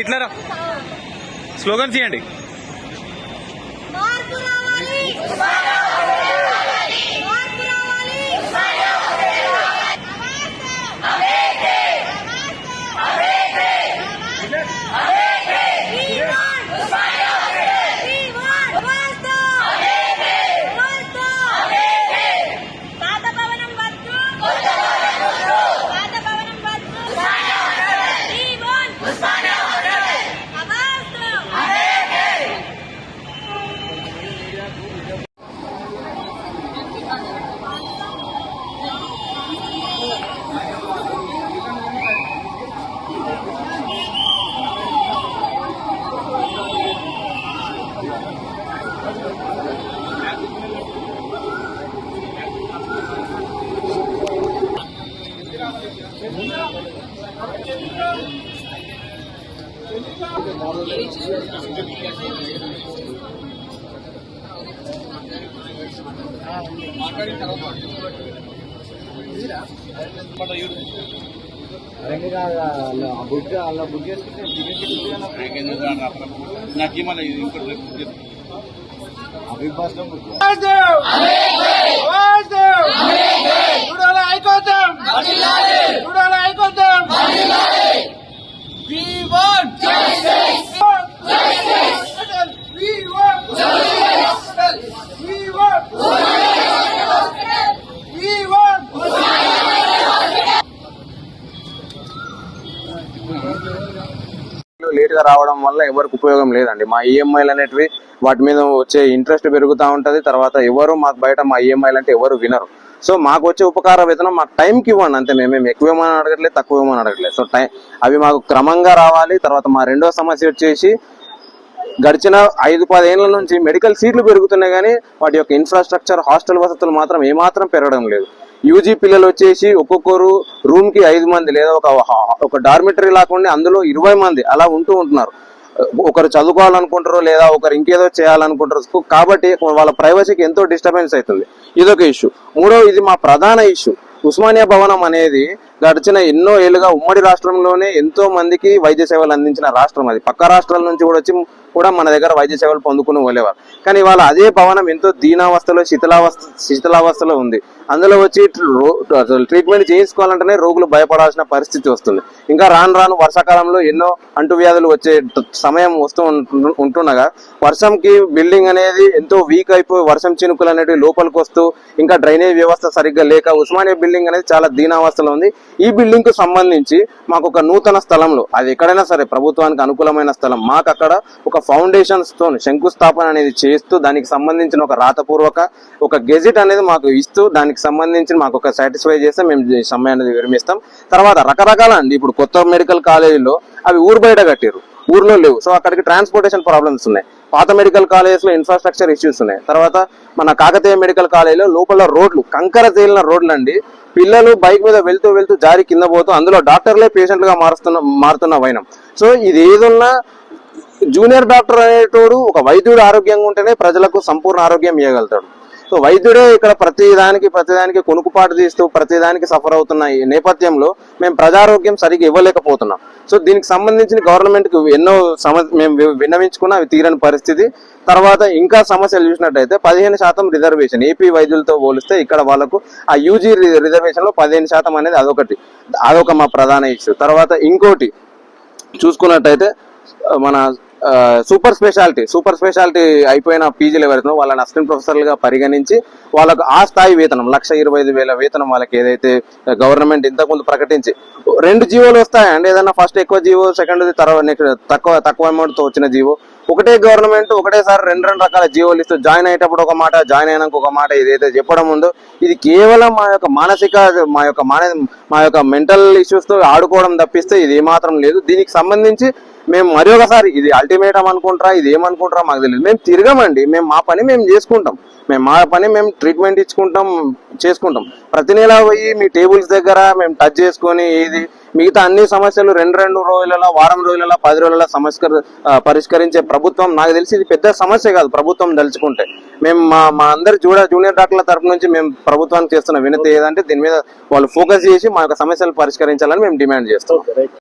ఇట్లారా slogans ఇవ్వండి book అలా book చేసుకుంటే నాకేమన్నా ఇంకోటి బుక్ చేసుకుంటాను అభిభాషం చూడాలి అయిపోతాం చూడాలి గా రావడం వల్ల ఎవరికి ఉపయోగం లేదండి. మా ఈఎంఐలు అనేటివి వాటి మీద వచ్చే ఇంట్రెస్ట్ పెరుగుతూ ఉంటుంది. తర్వాత ఎవరు మాకు బయట మా ఈఎంఐలు అంటే ఎవరు వినరు. సో మాకు వచ్చే ఉపకార వేతనం మాకు టైంకి ఇవ్వండి. అంతే మేమేం ఎక్కువ ఇవ్వమని అడగట్లేదు తక్కువ ఇవ్వమని అడగట్లేదు. సో టైం అవి మాకు క్రమంగా రావాలి. తర్వాత మా రెండో సమస్య వచ్చేసి గడిచిన ఐదు పదేళ్ళ నుంచి మెడికల్ సీట్లు పెరుగుతున్నాయి కానీ వాటి యొక్క ఇన్ఫ్రాస్ట్రక్చర్ హాస్టల్ వసతులు మాత్రం ఏమాత్రం పెరగడం లేదు. యూజీ పిల్లలు వచ్చేసి ఒక్కొక్కరు రూమ్కి ఐదు మంది లేదా ఒక ఒక డార్మిటరీ లాకుండా అందులో ఇరవై మంది అలా ఉంటూ ఉంటున్నారు. ఒకరు చదువుకోవాలనుకుంటారు లేదా ఒకరు ఇంకేదో చేయాలనుకుంటారు కాబట్టి వాళ్ళ ప్రైవసీకి ఎంతో డిస్టర్బెన్స్ అవుతుంది. ఇదొక ఇష్యూ మూడో ఇది మా ప్రధాన ఇష్యూ ఉస్మానియా భవనం అనేది గడిచిన ఎన్నో ఏళ్ళుగా ఉమ్మడి రాష్ట్రంలోనే ఎంతో మందికి వైద్య సేవలు అందించిన రాష్ట్రం అది. పక్క రాష్ట్రాల నుంచి కూడా వచ్చి కూడా మన దగ్గర వైద్య సేవలు పొందుకుని వెళ్ళేవారు కానీ ఇవాళ అదే భవనం ఎంతో దీనావస్థలో శిథిలావస్థ శిథిలావస్థలో ఉంది. అందులో వచ్చి రో- ట్రీట్మెంట్ చేయించుకోవాలంటేనే రోగులు భయపడాల్సిన పరిస్థితి వస్తుంది. ఇంకా రాను రాను వర్షాకాలంలో ఎన్నో అంటువ్యాధులు వచ్చే సమయం వస్తూ ఉంటుండగా వర్షంకి బిల్డింగ్ అనేది ఎంతో వీక్ అయిపోయి వర్షం చినుకులు అనేటివి లోపలికి వస్తూ ఇంకా డ్రైనేజ్ వ్యవస్థ సరిగ్గా లేక ఉస్మానియా బిల్డింగ్ అనేది చాలా దీనావస్థలో ఉంది. ఈ బిల్డింగ్కు సంబంధించి మాకు ఒక నూతన స్థలంలో అది ఎక్కడైనా సరే ప్రభుత్వానికి అనుకూలమైన స్థలం మాకు అక్కడ ఒక ఫౌండేషన్తో శంకుస్థాపన అనేది చేస్తూ దానికి సంబంధించిన ఒక రాతపూర్వక ఒక గెజిట్ అనేది మాకు ఇస్తూ దానికి సంబంధించి మాకు ఒక సాటిస్ఫై చేస్తే మేము సమయం సమ్మె అనేది విరమిస్తాం. తర్వాత రకరకాల అండి ఇప్పుడు కొత్త మెడికల్ కాలేజీలో అవి ఊరు బయట కట్టారు ఊర్లో లేవు. సో అక్కడికి ట్రాన్స్పోర్టేషన్ ప్రాబ్లమ్స్ ఉన్నాయి. పాత మెడికల్ కాలేజెస్లో ఇన్ఫ్రాస్ట్రక్చర్ ఇష్యూస్ ఉన్నాయి. తర్వాత మన కాకతీయ మెడికల్ కాలేజీలో లోపల రోడ్లు కంకర తేలిన రోడ్లు అండి. పిల్లలు బైక్ మీద వెళ్తూ వెళ్తూ జారి కింద పోతూ అందులో డాక్టర్లే పేషెంట్లుగా మారుస్తున్న మారుతున్న వైనం. సో ఇది ఏదున్నా జూనియర్ డాక్టర్ అనేటోడు ఒక వైద్యుడు ఆరోగ్యంగా ఉంటేనే ప్రజలకు సంపూర్ణ ఆరోగ్యం ఇవ్వగలుగుతాడు సో వైద్యుడే ఇక్కడ ప్రతిదానికి ప్రతిదానికి కొనుక్కుపాటు తీస్తూ ప్రతిదానికి సఫర్ అవుతున్న ఈ నేపథ్యంలో మేము ప్రజారోగ్యం సరిగ్గా ఇవ్వలేకపోతున్నాం. సో దీనికి సంబంధించిన గవర్నమెంట్కి ఎన్నో సమ మేము విన్నవించుకున్న అవి తీరని పరిస్థితి. తర్వాత ఇంకా సమస్యలు చూసినట్టయితే పదిహేను శాతం రిజర్వేషన్ ఏపీ వైద్యులతో పోలిస్తే ఇక్కడ వాళ్ళకు ఆ యూజీ రిజర్వేషన్లో పదిహేను శాతం అనేది అదొకటి. అదొక మా ప్రధాన ఇష్యూ. తర్వాత ఇంకోటి చూసుకున్నట్టయితే మన సూపర్ స్పెషాలిటీ సూపర్ స్పెషాలిటీ అయిపోయిన పీజీలు ఎవరైతే వాళ్ళని అసిస్టెంట్ ప్రొఫెసర్లుగా పరిగణించి వాళ్ళకు ఆ స్థాయి వేతనం లక్ష ఇరవై ఐదు వేల వేతనం వాళ్ళకి ఏదైతే గవర్నమెంట్ ఇంతకుముందు ప్రకటించి రెండు జీవోలు వస్తాయండి. ఏదైనా ఫస్ట్ ఎక్కువ జీవో సెకండ్ తర్వాత నెక్స్ట్ తక్కువ తక్కువ అమౌంట్తో వచ్చిన జీవో. ఒకటే గవర్నమెంట్ ఒకటేసారి రెండు రెండు రకాల జీవోలు ఇస్తూ జాయిన్ అయ్యేటప్పుడు ఒక మాట జాయిన్ అయినాక ఒక మాట ఏదైతే చెప్పడం ఉందో ఇది కేవలం మా యొక్క మానసిక మా యొక్క మాన మా యొక్క మెంటల్ ఇష్యూస్తో ఆడుకోవడం తప్పిస్తే ఇది ఏమాత్రం లేదు. దీనికి సంబంధించి మేము మరి ఒకసారి ఇది అల్టిమేటం అనుకుంటారా ఇది ఏమనుకుంటారా మాకు తెలియదు. మేము తిరగమండి. మేము మా పని మేము చేసుకుంటాం. మేము మా పని మేము ట్రీట్మెంట్ ఇచ్చుకుంటాం చేసుకుంటాం. ప్రతి నెల పోయి మీ టేబుల్స్ దగ్గర మేము టచ్ చేసుకొని ఇది మిగతా అన్ని సమస్యలు రెండు రెండు రోజులలో వారం రోజులలో పది రోజులలో సమస్య పరిష్కరించే ప్రభుత్వం నాకు తెలిసి ఇది పెద్ద సమస్య కాదు ప్రభుత్వం తలుచుకుంటే. మేము మా మా అందరు జూడ జూనియర్ డాక్టర్ల తరపు నుంచి మేము ప్రభుత్వానికి చేస్తున్న వినతి ఏదంటే దీని మీద వాళ్ళు ఫోకస్ చేసి మా యొక్క సమస్యలు పరిష్కరించాలని మేము డిమాండ్ చేస్తాం. రైట్